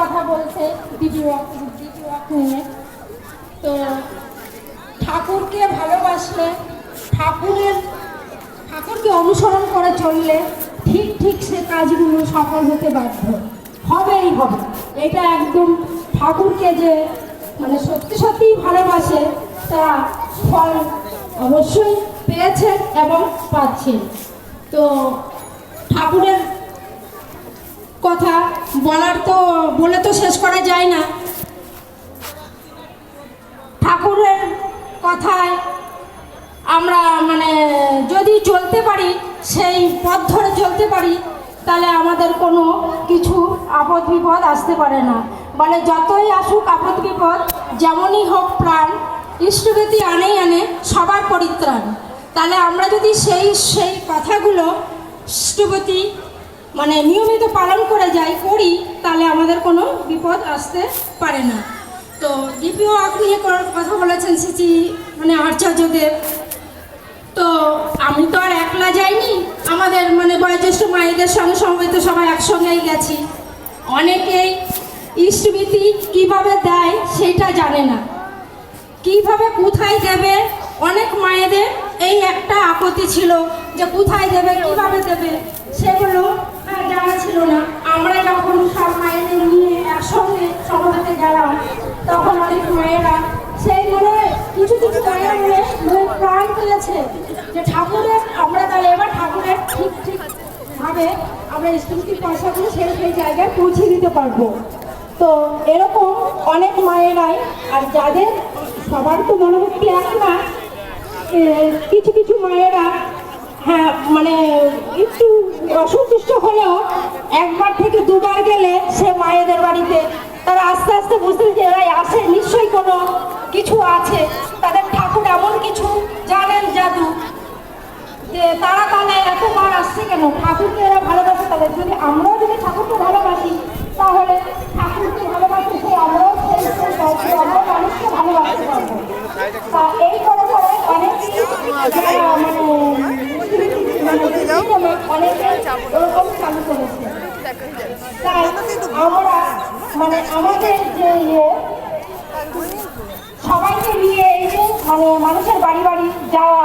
কথা বলছে তো ঠাকুরকে ভালোবাসলে, ঠাকুরের, ঠাকুরকে অনুসরণ করে চললে ঠিক ঠিক সে কাজগুলো সফল হতে বাধ্য। হবেই হবে। এটা একদম ঠাকুরকে যে মানে সত্যি সত্যিই ভালোবাসে, তা ফল অবশ্যই পেয়েছেন এবং পাচ্ছেন তো ঠাকুরের তো বলে তো শেষ করা যায় না। ঠাকুরের কথায় আমরা মানে যদি চলতে পারি, সেই পথ ধরে চলতে পারি, তাহলে আমাদের কোনো কিছু আপদ বিপদ আসতে পারে না। বলে যতই আসুক আপদ বিপদ, যেমনই হোক প্রাণ ইষ্টগতি আনেই আনে সবার পরিত্রাণ। তাহলে আমরা যদি সেই সেই কথাগুলো ইষ্টগতি মানে নিয়মিত পালন করে যাই, করি, তাহলে আমাদের কোনো বিপদ আসতে পারে না। তো ডিপিও নিয়ে কথা বলেছেন সিচি মানে আচার্যদেব তো আমি তো আর একলা যাইনি, আমাদের মানে বয়োজ্যেষ্ঠ মায়েদের সঙ্গে সমবেত সবাই একসঙ্গেই গেছি। অনেকেই ইষ্টবিতি কীভাবে দেয় সেটা জানে না। কীভাবে কোথায় দেবে? অনেক মায়েদের এই একটা আপত্তি ছিল যে কোথায় দেবে, কীভাবে দেবে? সেগুলো জানা ছিল না। আমরা যখন সব মায়েদের নিয়ে একসঙ্গে সমাবেতে গেলাম, তখন অনেক মায়েরা সেই মনে কিছু কিছু মায়েরা মনে মনে প্রাণ তুলেছে যে ঠাকুরের, আমরা তাহলে এবার ঠাকুরের ঠিক ঠিক ভাবে আমরা স্কুলকে পয়সাগুলো সেই সেই জায়গায় পৌঁছে দিতে পারব। তো এরকম অনেক মায়েরাই, আর যাদের সবার তো মনোভূতি এক না কিছু কিছু মায়েরা হ্যাঁ মানে একটু অসন্তুষ্ট হলেও একবার থেকে দুবার গেলে সে মায়েদের বাড়িতে। তারা আস্তে আস্তে বুঝতে যে এরাই আসে নিশ্চয়ই কোনো কিছু আছে। তাদের ঠাকুর এমন কিছু জানেন জাদু। যে তারা তাহলে এতবার আসছে কেন? ঠাকুরকে এরা ভালোবাসে তাদের যদি আমরাও যদি ঠাকুরকে ভালোবাসি, তাহলে ঠাকুরকে ভালোবাসি সেই আমরাও আমরাও মানুষকে ভালোবাসতে পারব। এই করে করে অনেকে ওরকম চালু করেছে তাই আমরা মানে আমাদের যে ইয়ে সবাইকে নিয়ে এই যে মানে মানুষের বাড়ি বাড়ি যাওয়া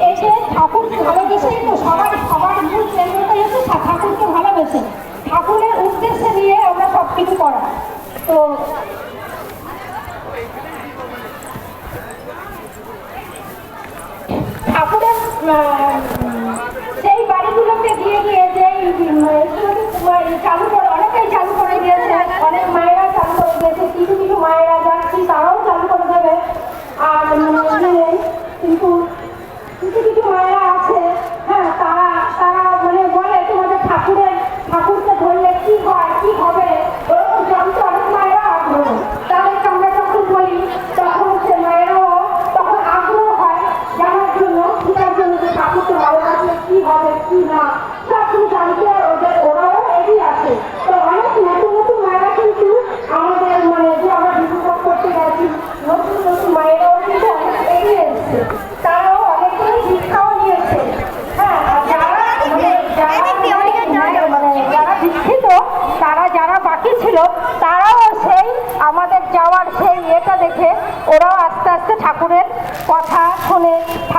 এই যে ঠাকুরকে ভালোবেসেই তো সবার সবার মূল কেন্দ্রটাই হচ্ছে ঠাকুরকে ভালোবেসে। ঠাকুরের উদ্দেশ্যে নিয়ে আমরা সব কিছু করা। তো ঠাকুরের আহ, সেই বাড়িগুলোকে দিয়ে গিয়ে যে চালু করে অনেকেই চালু করে দিয়েছে অনেক মায়েরা চালু করে দিয়েছে কিছু কিছু মায়েরা যাচ্ছি তারাও চালু করে দেবে আর মানে কিন্তু কিছু কিছু মায়েরা আছে হ্যাঁ তারা তারা মানে বলে তোমাদের ঠাকুরের ঠাকুরকে ধরলে কি হয় কি হবে ওরকম জানতে অনেক মায়েরা আগ্রহ তাদেরকে আমরা যখন বলি তখন সে মায়েরাও তখন আগ্রহ হয় জানার জন্য শেখার জন্য যে ঠাকুরকে ভালোবাসলে কি হবে কি না সব কিছু জানতে ওদের ওরাও এগিয়ে আসে তো অনেক নতুন নতুন মায়েরা কিন্তু আমাদের মানে যে আমরা বিপদ করতে গেছি নতুন নতুন মায়েরাও কিন্তু অনেক এগিয়ে এসছে তারাও অনেকেই শিক্ষাও নিয়েছে হ্যাঁ আর যারা মানে যারা মানে যারা শিক্ষিত তারা যারা বাকি ছিল তারাও সেই আমাদের যাওয়ার সেই ইয়েটা দেখে ওরাও আস্তে আস্তে ঠাকুরের কথা শুনে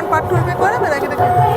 পা পার্ট টু করে বেড়ে গেলে